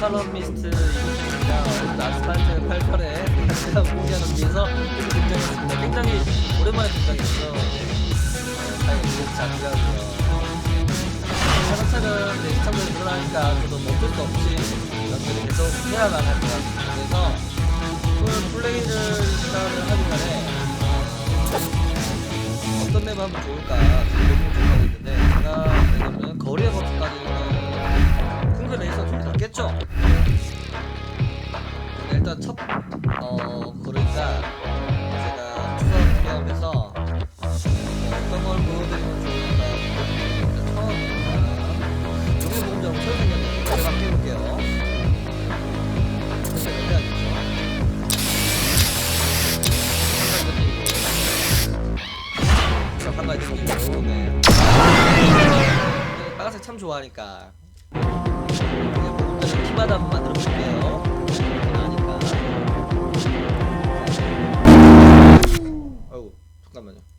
칼럼니스트 이분입니다. 아스팔트 8편에 제가 공개하는 위해서 등장했습니다. 굉장히 오랜만에 등장했죠. 다행히 구독 자기가고요. 차근차근 네, 시청자들이 늘어나니까 저도 멈출 수 없이 연기를 계속 해야만 할것 같습니다. 그래서 오늘 플레이를 시작을 하기 전에 어, 어떤 맵 하면 좋을까 일단 첫 어, 그러니까 제가 추석 기념해서 어떤 걸 보여드리면 좋을까 일단 처음 여기 보금자로 처음 생겼네요. 제가 바꿔볼게요. 선택을 해야겠죠? 한 가지 생기고 네. 네, 빨간색 참 좋아하니까. 그냥 보금자리 키마다 한번 만들어 볼게요 잠깐만요